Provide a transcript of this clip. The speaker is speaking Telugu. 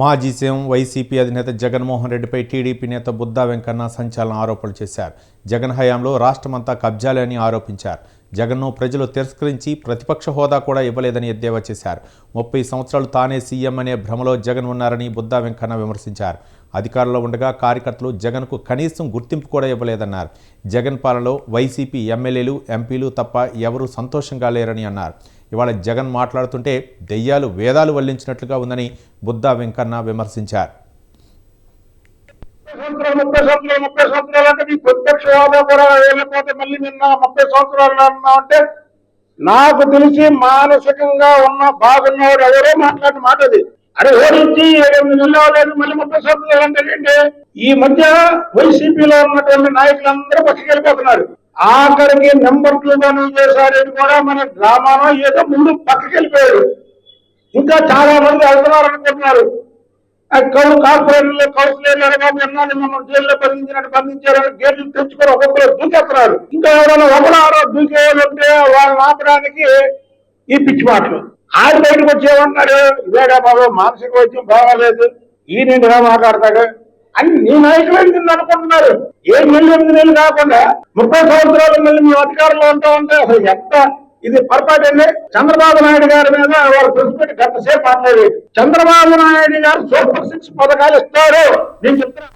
మాజీ సీఎం వైసీపీ అధినేత జగన్మోహన్ రెడ్డిపై టీడీపీ నేత బుద్దా వెంకన్న సంచలన ఆరోపణలు చేశారు. జగన్ హయాంలో రాష్ట్రమంతా కబ్జాలే అని ఆరోపించారు. జగన్ను ప్రజలు తిరస్కరించి ప్రతిపక్ష హోదా కూడా ఇవ్వలేదని ఎద్దేవా చేశారు. ముప్పై సంవత్సరాలు తానే సీఎం అనే భ్రమలో జగన్ ఉన్నారని బుద్దా వెంకన్న విమర్శించారు. అధికారంలో ఉండగా కార్యకర్తలు జగన్కు కనీసం గుర్తింపు కూడా ఇవ్వలేదన్నారు. జగన్ పాలనలో వైసీపీ ఎమ్మెల్యేలు ఎంపీలు తప్ప ఎవరూ సంతోషంగా లేరని అన్నారు. ఇవాళ జగన్ మాట్లాడుతుంటే దెయ్యాలు వేదాలు వల్లించినట్లుగా ఉందని బుద్దా వెంకన్న విమర్శించారు. సంవత్సరాలు ముప్పై సంవత్సరాలు ముప్పై సంవత్సరాలు అంటే మీ ప్రత్యక్ష హోదా కూడా వెళ్ళకపోతే మళ్ళీ నిన్న ముప్పై సంవత్సరాలు అన్నా అంటే నాకు తెలిసి మానసికంగా ఉన్న బాగున్నవాడు ఎవరో మాట్లాడిన మాట అది. అరే ఓడించి ఏడెనిమిది నెలలు అవ్వలేదు మళ్ళీ ముప్పై సంవత్సరాలు అంటే ఈ మధ్య వైసీపీలో ఉన్నటువంటి నాయకులందరూ పక్కకెళ్ళిపోతున్నారు ఆఖరికి నెంబర్ టూ గాను చేశారని కూడా మన డ్రామాలో ఏదో ముందు పక్కకెళ్ళిపోయారు ఇంకా చాలా మంది వెళ్తున్నారు అనుకుంటున్నారు ఆ కౌలు కార్పొరేటర్లు కౌన్సిలర్లు బాబు ఎన్నాళ్ళు మమ్మల్ని జైల్లో బంధించినట్టు బంధించారని గేట్లు తెచ్చుకొని ఒక్కొక్కరు దూకేస్తున్నారు. ఇంకా ఎవరైనా ఒకడారో దూకేయాలంటే వాళ్ళని ఆపడానికి ఈ పిచ్చి మాటలు. ఆయన బయటకు వచ్చేవన్నారు ఇదేగా బాబు మానసిక వైద్యం బాగాలేదు. ఈ నిండుగా మాట్లాడతాడు అని మీ నాయకులు అనుకుంటున్నారు? ఏ నెలలు ఎనిమిది నెలలు కాకుండా ముప్పై సంవత్సరాలు మళ్ళీ మేము అధికారంలో ఉంటామంటే అసలు ఎంత ఇది పొరపాటు అండి? చంద్రబాబు నాయుడు గారి మీద వారు ప్రెస్ పెట్టి గంట సేపు మాట్లాడేది. చంద్రబాబు నాయుడు గారు సూపర్ సిక్స్ పథకాలు ఇస్తారు. నేను చెప్తాను